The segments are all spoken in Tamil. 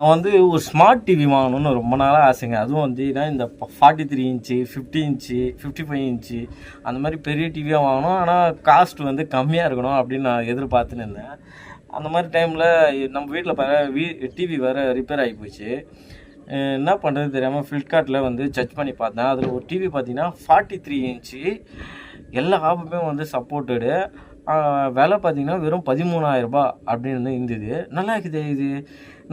நான் வந்து ஒரு ஸ்மார்ட் டிவி வாங்கணும்னு ரொம்ப நாளாக ஆசைங்க. அதுவும் வந்து நான் இந்த forty three inch fifty inch fifty five inch அந்த மாதிரி பெரிய டிவியாக வாங்கணும். ஆனால் காஸ்ட் வந்து கம்மியாக இருக்கணும் அப்படின்னு நான் எதிர்பார்த்துன்னு இருந்தேன். அந்த மாதிரி டைமில் நம்ம வீட்டில் பல வீ டிவி வேறு ரிப்பேர் ஆகி போச்சு. என்ன பண்ணுறது தெரியாமல் ஃப்ளிப்கார்ட்டில் வந்து சர்ச் பண்ணி பார்த்தேன். அதில் ஒரு டிவி பார்த்தீங்கன்னா ஃபார்ட்டி த்ரீ இன்ச்சு எல்லா ஆப்புமே வந்து சப்போர்ட்டடு விலை பார்த்தீங்கன்னா வெறும் பதிமூணாயிரரூபா அப்படின்னு இருந்தது. நல்லா இருக்குது இது.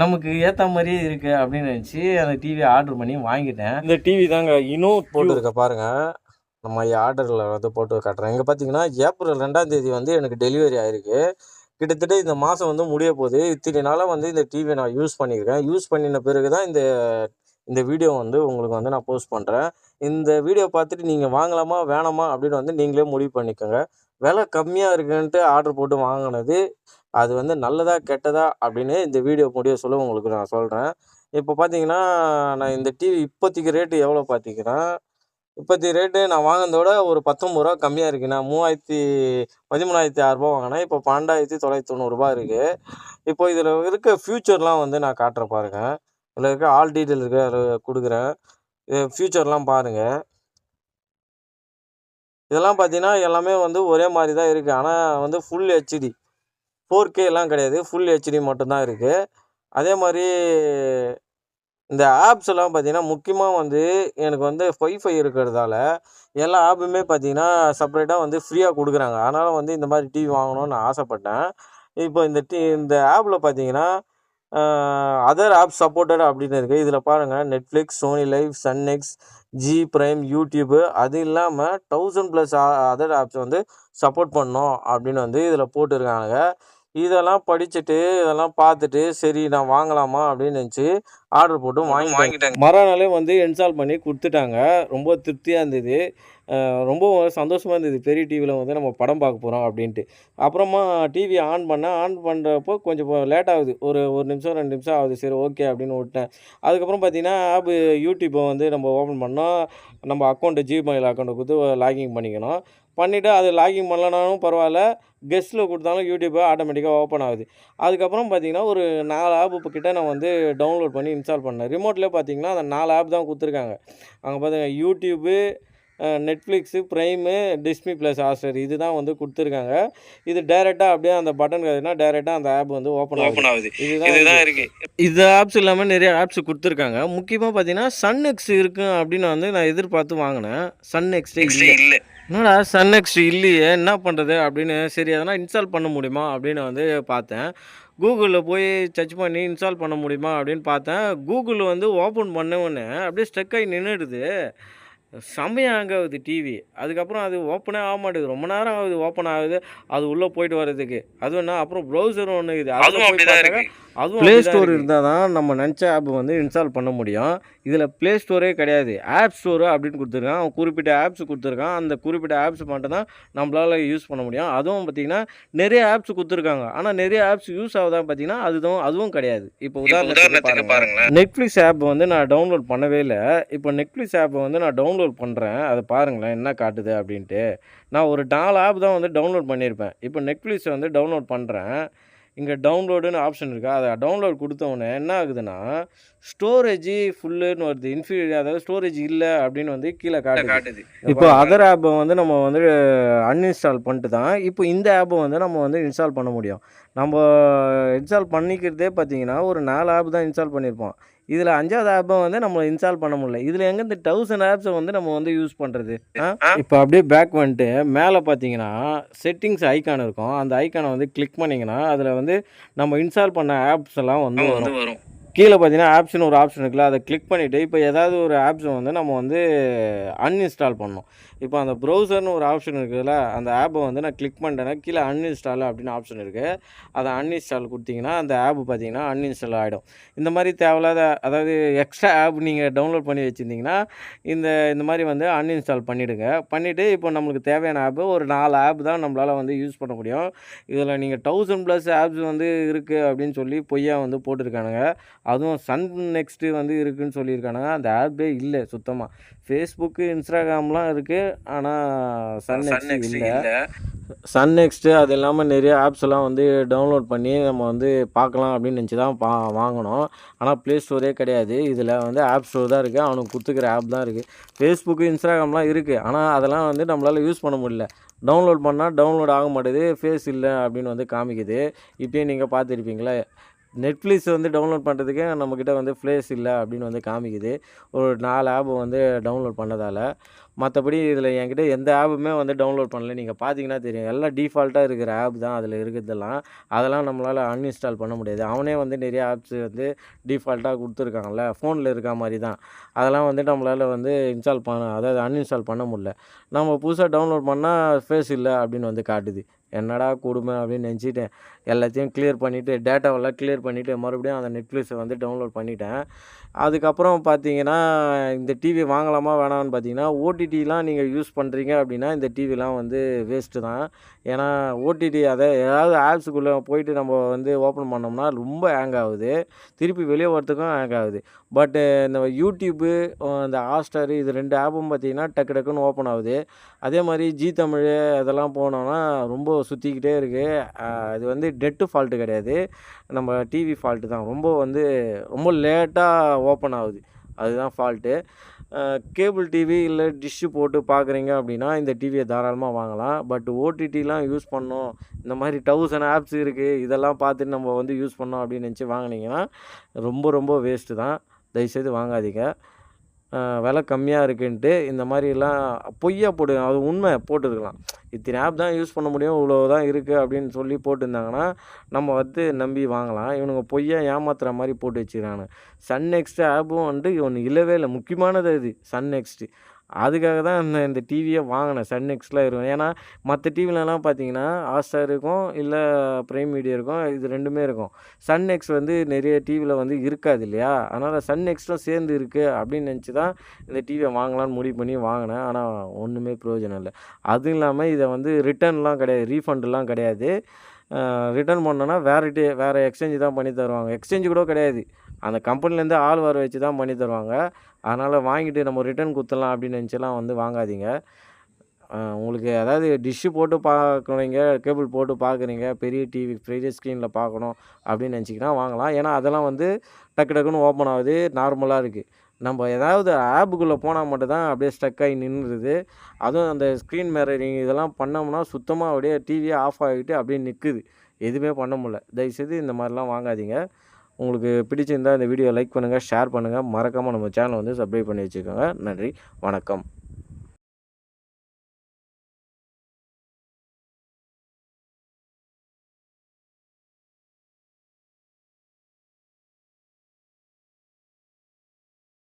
நமக்கு ஏற்ற மாதிரியே இருக்கு அப்படின்னு நினச்சி அந்த டிவி ஆர்டர் பண்ணி வாங்கிட்டேன். இந்த டிவி தாங்க இன்னும் போட்டுருக்க பாருங்க. நம்ம ஆர்டரில் வந்து போட்டு காட்டுறேன். இங்கே பார்த்தீங்கன்னா ஏப்ரல் ரெண்டாம் தேதி வந்து எனக்கு டெலிவரி ஆயிருக்கு. கிட்டத்தட்ட இந்த மாதம் வந்து முடிய போகுது. இத்தனை நாளாக வந்து இந்த டிவியை நான் யூஸ் பண்ணியிருக்கேன். யூஸ் பண்ணின பிறகு தான் இந்த இந்த வீடியோ வந்து உங்களுக்கு வந்து நான் போஸ்ட் பண்ணுறேன் இந்த வீடியோ பார்த்துட்டு நீங்கள் வாங்கலாமா வேணாமா அப்படின்னு வந்து நீங்களே முடிவு பண்ணிக்கோங்க. விலை கம்மியாக இருக்குன்ட்டு ஆர்டர் போட்டு வாங்கினது அது வந்து நல்லதா கெட்டதா அப்படின்னு இந்த வீடியோ முடிய சொல்ல உங்களுக்கு நான் சொல்கிறேன் இப்போ பார்த்தீங்கன்னா நான் இந்த டிவி இப்போதைக்கு ரேட்டு எவ்வளோ பார்த்தீங்கன்னா இப்போதைய ரேட்டு நான் வாங்கினதோட ஒரு பத்தொம்பது ரூபா கம்மியாக இருக்குது நான் மூவாயிரத்தி பதிமூணாயிரத்தி ஆறுரூபா வாங்கினேன். இப்போ பன்னெண்டாயிரத்தி தொள்ளாயிரத்தி தொண்ணூறுரூபா இருக்குது இப்போ இதில் இருக்க ஃப்யூச்சர்லாம் வந்து நான் காட்டுற பாருங்கள் இதில் இருக்க ஆல் டீட்டெயில் இருக்க கொடுக்குறேன். ஃப்யூச்சர்லாம் பாருங்கள் இதெல்லாம் பார்த்தீங்கன்னா எல்லாமே வந்து ஒரே மாதிரி தான் இருக்குது ஆனால் வந்து ஃபுல் ஹெச்டி ஃபோர் கே எல்லாம் கிடையாது. ஃபுல் ஹெச்டி மட்டும்தான் இருக்குது அதே மாதிரி இந்த ஆப்ஸ் எல்லாம் பார்த்தீங்கன்னா முக்கியமாக வந்து எனக்கு வந்து ஒய்ஃபை இருக்கிறதால எல்லா ஆப்புமே பார்த்தீங்கன்னா செப்பரேட்டாக வந்து ஃப்ரீயாக கொடுக்குறாங்க. அதனால் வந்து இந்த மாதிரி டிவி வாங்கணும்னு நான் ஆசைப்பட்டேன். இப்போ இந்த டி இந்த ஆப்பில் பார்த்தீங்கன்னா அதர் ஆப் சப்போர்ட்டட் அப்படின்னு இருக்குது இதில் பாருங்கள் Netflix Sony Liv Sun NXT Zee Prime YouTube அது இல்லாமல் தௌசண்ட் ப்ளஸ் அதர் ஆப்ஸ் வந்து சப்போர்ட் பண்ணோம் அப்படின்னு வந்து இதில் போட்டிருக்காங்க. இதெல்லாம் படிச்சுட்டு இதெல்லாம் பார்த்துட்டு சரி நான் வாங்கலாமா அப்படின்னு நினச்சி ஆர்டர் போட்டு வாங்கி வாங்கிட்டேன் மறுநாளே வந்து இன்ஸ்டால் பண்ணி கொடுத்துட்டாங்க. ரொம்ப திருப்தியாக இருந்தது. ரொம்ப சந்தோஷமாக இருந்தது. பெரிய டிவியில் வந்து நம்ம படம் பார்க்க போகிறோம் அப்படின்ட்டு. அப்புறமா டிவி ஆன் பண்ணேன் ஆன் பண்ணுறப்போ கொஞ்சம் லேட் ஆகுது. ஒரு ஒரு நிமிஷம் ரெண்டு நிமிஷம் ஆகுது. சரி ஓகே அப்படின்னு விட்டேன். அதுக்கப்புறம் பார்த்தீங்கன்னா ஆப்பு யூடியூப்பை வந்து நம்ம ஓப்பன் பண்ணோம். நம்ம அக்கௌண்ட்டு ஜிமெயில் அக்கௌண்ட்டை கொடுத்து லாகின் பண்ணிக்கணும். பண்ணிவிட்டு அது லாகிங் பண்ணலனாலும் பரவாயில்ல. கெஸ்ட்டில் கொடுத்தாலும் யூடியூப்பை ஆட்டோமேட்டிக்காக ஓப்பன் ஆகுது. அதுக்கப்புறம் பார்த்தீங்கன்னா ஒரு நாலு ஆப் இப்போ கிட்டே நான் வந்து டவுன்லோட் பண்ணி இன்ஸ்டால் பண்ணேன். ரிமோட்டில் பார்த்தீங்கன்னா அந்த நாலு ஆப் தான் கொடுத்துருக்காங்க. அங்கே பார்த்திங்கன்னா YouTube Netflix Prime Disney plus Hotstar இது தான் வந்து கொடுத்துருக்காங்க. இது டைரெக்டாக அப்படியே அந்த பட்டன் கதைனா டைரெக்டாக அந்த ஆப் வந்து ஓப்பன் ஆகுது. ஆகுது. இதுதான் இருக்கு. இது ஆப்ஸ் இல்லாமல் நிறைய ஆப்ஸ் கொடுத்துருக்காங்க. முக்கியமாக பார்த்தீங்கன்னா சன் எக்ஸ் இருக்கு அப்படின்னு வந்து நான் எதிர்பார்த்து வாங்கினேன். சன் எக்ஸ்டே இல்லை. என்னடா சன் நெக்ஸ்ட் இல்லையே என்ன பண்ணுறது அப்படின்னு சரி அதெல்லாம் இன்ஸ்டால் பண்ண முடியுமா அப்படின்னு வந்து பார்த்தேன். கூகுளில் போய் சர்ச் பண்ணி இன்ஸ்டால் பண்ண முடியுமா அப்படின்னு பார்த்தேன். கூகுள் வந்து ஓப்பன் பண்ண உடனே அப்படியே ஸ்டக் ஆகி நின்றுடுது செம்மையாக ஹேங் ஆகுது டிவி அதுக்கப்புறம் அது ஓப்பனே ஆக மாட்டேங்குது. ரொம்ப நேரம் ஆகுது ஓப்பன் ஆகுது. அது உள்ளே போயிட்டு வர்றதுக்கு. அதுவும் என்ன அப்புறம் ப்ரௌசரும் ஒன்று இருக்குது. அதுவும் அப்படிதான் இருக்கு. அதுவும் ப்ளே ஸ்டோர் இருந்தால் தான் நம்ம நினச்ச ஆப் வந்து இன்ஸ்டால் பண்ண முடியும். இதில் ப்ளே ஸ்டோரே கிடையாது. ஆப் ஸ்டோரு அப்படின்னு கொடுத்துருக்கான். அவன் குறிப்பிட்ட ஆப்ஸ் கொடுத்துருக்கான். அந்த குறிப்பிட்ட ஆப்ஸ் மட்டும் தான் நம்மளால் யூஸ் பண்ண முடியும். அதுவும் பார்த்திங்கன்னா நிறைய ஆப்ஸ் கொடுத்துருக்காங்க. ஆனால் நிறைய ஆப்ஸ் யூஸ் ஆகுதா பார்த்தீங்கன்னா அதுவும் அதுவும் கிடையாது. இப்போ உதாரணத்துக்கு உதாரணத்துக்கு பாருங்க பாருங்களேன். நெட்ஃப்ளிக்ஸ் ஆப் வந்து நான் டவுன்லோட் பண்ணவே இல்லை. இப்போ நெட்ஃப்ளிக்ஸ் ஆப்பை வந்து நான் டவுன்லோட் பண்ணுறேன் அதை பாருங்களேன் என்ன காட்டுது அப்படின்ட்டு. நான் ஒரு நாலு ஆப் தான் வந்து டவுன்லோட் பண்ணியிருப்பேன். இப்போ நெட்ஃப்ளிக்ஸை வந்து டவுன்லோட் பண்ணுறேன் இங்கே டவுன்லோடுன்னு ஆப்ஷன் இருக்கா? அதை டவுன்லோட் கொடுத்தவொடனே என்ன ஆகுதுன்னா ஸ்டோரேஜ் ஃபுல்லுன்னு வருது. இன்ஃபீரியர் அதாவது ஸ்டோரேஜ் இல்லை அப்படின்னு வந்து கீழே காட்டுது. இப்போ அதர் ஆப்பை வந்து நம்ம வந்து அன்இன்ஸ்டால் பண்ணிட்டு தான் இப்போ இந்த ஆப்பை வந்து நம்ம வந்து இன்ஸ்டால் பண்ண முடியும். நம்ம இன்ஸ்டால் பண்ணிக்கிறதே பார்த்தீங்கன்னா ஒரு நாலு ஆப் தான் இன்ஸ்டால் பண்ணியிருப்போம். இதில் அஞ்சாவது ஆப்பை வந்து நம்ம இன்ஸ்டால் பண்ண முடியல. இதில் எங்கே இந்த தௌசண்ட் ஆப்ஸை வந்து நம்ம வந்து யூஸ் பண்ணுறது இப்போ அப்படியே பேக் வந்துட்டு மேலே பார்த்தீங்கன்னா செட்டிங்ஸ் ஐக்கான் இருக்கும். அந்த ஐக்கானை வந்து கிளிக் பண்ணிங்கன்னா அதில் வந்து நம்ம இன்ஸ்டால் பண்ண ஆப்ஸ் எல்லாம் வந்து வரும். கீழே பார்த்தீங்கன்னா ஆப்ஷன் ஒரு ஆப்ஷன் இருக்குல்ல அதை கிளிக் பண்ணிவிட்டு இப்போ ஏதாவது ஒரு ஆப்ஸை வந்து நம்ம வந்து அன்இன்ஸ்டால் பண்ணணும். இப்போ அந்த ப்ரௌசர்னு ஒரு ஆப்ஷன் இருக்குதுல்ல அந்த ஆப்பை வந்து நான் கிளிக் பண்ணிட்டேன்னா கீழே அன்இன்ஸ்டால் அப்படின்னு ஆப்ஷன் இருக்குது அதை அன்இன்ஸ்டால் கொடுத்தீங்கன்னா அந்த ஆப் பார்த்தீங்கன்னா அன்இன்ஸ்டால் ஆகிடும் இந்த மாதிரி தேவையில்லாத அதாவது எக்ஸ்ட்ரா ஆப் நீங்கள் டவுன்லோட் பண்ணி வச்சுருந்தீங்கன்னா இந்த இந்த மாதிரி வந்து அன்இன்ஸ்டால் பண்ணிவிடுங்க பண்ணிவிட்டு இப்போ நம்மளுக்கு தேவையான ஆப்பு ஒரு நாலு ஆப் தான் நம்மளால் வந்து யூஸ் பண்ண முடியும். இதில் நீங்கள் தௌசண்ட் ப்ளஸ் ஆப்ஸ் வந்து இருக்குது அப்படின்னு சொல்லி பொய்யா வந்து போட்டிருக்கானுங்க. அதுவும் சன் நெக்ஸ்ட்டு வந்து இருக்குன்னு சொல்லியிருக்கானுங்க அந்த ஆப்பே இல்லை சுத்தமாக ஃபேஸ்புக்கு இன்ஸ்டாகிராம்லாம் இருக்குது ஆனால் சன் நெக்ஸ்ட் இல்லை. சன் நெக்ஸ்ட்டு அது இல்லாமல் நிறைய ஆப்ஸ்லாம் வந்து டவுன்லோட் பண்ணி நம்ம வந்து பார்க்கலாம் அப்படின்னு நினச்சி தான் பா வாங்கினோம். ஆனால் ப்ளே ஸ்டோரே கிடையாது. இதில் வந்து ஆப் ஸ்டோர் தான் இருக்குது அவனுக்கு கொடுத்துக்கிற ஆப் தான் இருக்குது ஃபேஸ்புக்கு இன்ஸ்டாகிராம்லாம் இருக்குது ஆனால் அதெல்லாம் வந்து நம்மளால் யூஸ் பண்ண முடியல. டவுன்லோட் பண்ணால் டவுன்லோட் ஆக மாட்டேது ஃபேஸ் இல்லை அப்படின்னு வந்து காமிக்குது. இப்போயே நீங்கள் பார்த்துருப்பீங்களே? நெட்ஃப்ளிக்ஸ் வந்து டவுன்லோட் பண்ணுறதுக்கே நம்மக்கிட்ட வந்து ஃப்ளேஸ் இல்லை அப்படின்னு வந்து காமிக்குது. ஒரு நாலு ஆப் வந்து டவுன்லோட் பண்ணதால். மற்றபடி இதில் என்கிட்ட எந்த ஆப்புமே வந்து டவுன்லோட் பண்ணல. நீங்கள் பார்த்தீங்கன்னா தெரியும். எல்லாம் டிஃபால்ட்டாக இருக்கிற ஆப் தான் அதில் இருக்கிறதெல்லாம். அதெல்லாம் நம்மளால் அன்இன்ஸ்டால் பண்ண முடியாது. அவனே வந்து நிறைய ஆப்ஸ் வந்து டிஃபால்ட்டாக கொடுத்துருக்காங்கல்ல ஃபோனில் இருக்க மாதிரி தான். அதெல்லாம் வந்து நம்மளால் வந்து இன்ஸ்டால் பண்ண அதாவது அன்இன்ஸ்டால் பண்ண முடியல. நம்ம புதுசாக டவுன்லோட் பண்ணால் ஃபேஸ் இல்லை அப்படின்னு வந்து காட்டுது. என்னடா கொடுமை அப்படின்னு நினச்சிட்டேன். எல்லாத்தையும் கிளியர் பண்ணிவிட்டு டேட்டாவெல்லாம் கிளியர் பண்ணிவிட்டு மறுபடியும் அந்த நெட்ஃப்ளிக்ஸை வந்து டவுன்லோட் பண்ணிட்டேன். அதுக்கப்புறம் பார்த்தீங்கன்னா இந்த டிவி வாங்கலாமா வேணாம்னு பார்த்தீங்கன்னா ஓடிடிலாம் நீங்கள் யூஸ் பண்ணுறீங்க அப்படின்னா இந்த டிவிலாம் வந்து வேஸ்ட்டு தான். ஏன்னா ஓடிடி அதை ஏதாவது ஆப்ஸுக்குள்ளே போயிட்டு நம்ம வந்து ஓப்பன் பண்ணோம்னா ரொம்ப ஹேங் ஆகுது. திருப்பி வெளியே வரத்துக்கும் ஹேங் ஆகுது. பட்டு இந்த யூடியூப்பு இந்த ஹாட்ஸ்டாரு இது ரெண்டு ஆப்பும் பார்த்தீங்கன்னா டக்கு டக்குன்னு ஓப்பன் ஆகுது. அதே மாதிரி ஜீ தமிழ் அதெல்லாம் போனோன்னா ரொம்ப சுற்றிக்கிட்டே இருக்குது அது வந்து டெட்டு ஃபால்ட்டு கிடையாது. நம்ம டிவி ஃபால்ட்டு தான். ரொம்ப வந்து ரொம்ப லேட்டாக ஓப்பன் ஆகுது. அதுதான் ஃபால்ட்டு கேபிள் டிவி இல்லை டிஷ்ஷு போட்டு பார்க்குறீங்க அப்படின்னா இந்த டிவியை தாராளமாக வாங்கலாம். பட் ஓடிடிலாம் யூஸ் பண்ணோம் இந்த மாதிரி தௌசண்ட் ஆப்ஸ் இருக்குது இதெல்லாம் பார்த்துட்டு நம்ம வந்து யூஸ் பண்ணோம் அப்படின்னு நினச்சி வாங்கினீங்கன்னா ரொம்ப ரொம்ப வேஸ்ட்டு தான். தயவுசெய்து வாங்காதீங்க. விலை கம்மியாக இருக்குன்ட்டு இந்த மாதிரிலாம் பொய்யா போட்டு அது உண்மை போட்டுருக்கலாம். இத்தனை ஆப் தான் யூஸ் பண்ண முடியும் இவ்வளோ தான் இருக்குது அப்படின்னு சொல்லி போட்டிருந்தாங்கன்னா நம்ம வந்து நம்பி வாங்கலாம். இவனுங்க பொய்யா ஏமாத்துற மாதிரி போட்டு வச்சுக்கிறாங்க சன் நெக்ஸ்ட் ஆப்பும் வந்துட்டு இவன் இல்லவே இல்லை. முக்கியமானது அது சன் நெக்ஸ்ட்டு அதுக்காக தான் இந்த இந்த டிவியை வாங்கினேன். சன் நெக்ஸ்ட்டில் இருக்கும். ஏன்னா மற்ற டிவிலலாம் பார்த்தீங்கன்னா ஹாட்ஸ்டார் இருக்கும் இல்லை ப்ரைம் மீடியா இருக்கும் இது ரெண்டுமே இருக்கும். சன் நெக்ஸ்ட் வந்து நிறைய டிவியில் வந்து இருக்காது இல்லையா? அதனால் சன் நெக்ஸ்ட்டும் சேர்ந்து இருக்குது அப்படின்னு நினச்சி தான் இந்த டிவியை வாங்கலாம்னு முடிவு பண்ணி வாங்கினேன். ஆனால் ஒன்றுமே பிரயோஜனம் இல்லை. அதுவும் இல்லாமல் இதை வந்து ரிட்டர்ன்லாம் கிடையாது ரீஃபண்டெலாம் கிடையாது. ரிட்டர்ன் பண்ணோன்னா வேறு டே வேறு எக்ஸ்சேஞ்சு தான் பண்ணி தருவாங்க. எக்ஸ்சேஞ்சு கூட கிடையாது. அந்த கம்பெனிலேருந்து ஆள் வர வச்சு தான் பண்ணி தருவாங்க. அதனால் வாங்கிட்டு நம்ம ரிட்டர்ன் குத்தலாம் அப்படின்னு நினச்சலாம் வந்து வாங்காதீங்க. உங்களுக்கு அதாவது டிஷ்ஷு போட்டு பார்க்குறீங்க கேபிள் போட்டு பார்க்குறீங்க பெரிய டிவி பெரிய ஸ்க்ரீனில் பார்க்கணும் அப்படின்னு நினச்சிங்கன்னா வாங்கலாம். ஏன்னா அதெல்லாம் வந்து டக்கு டக்குன்னு ஓப்பன் ஆகுது நார்மலாக இருக்குது நம்ம ஏதாவது ஆப்புக்குள்ளே போனால் மட்டும்தான் அப்படியே ஸ்டக்காகி ஆகி நின்றுது. அதுவும் அந்த ஸ்க்ரீன் மிரரிங் இதெல்லாம் பண்ணோம்னா சுத்தமாக அப்படியே டிவியே ஆஃப் ஆகிட்டு அப்படியே நிற்குது எதுவுமே பண்ண முடியல. தயவுசெய்து இந்த மாதிரிலாம் வாங்காதீங்க. உங்களுக்கு பிடிச்சிருந்தா இந்த வீடியோ லைக் பண்ணுங்கள் ஷேர் பண்ணுங்கள் மறக்காமல் நம்ம சேனலை வந்து சப்ஸ்கிரைப் பண்ணி வச்சுக்கோங்க. நன்றி வணக்கம்.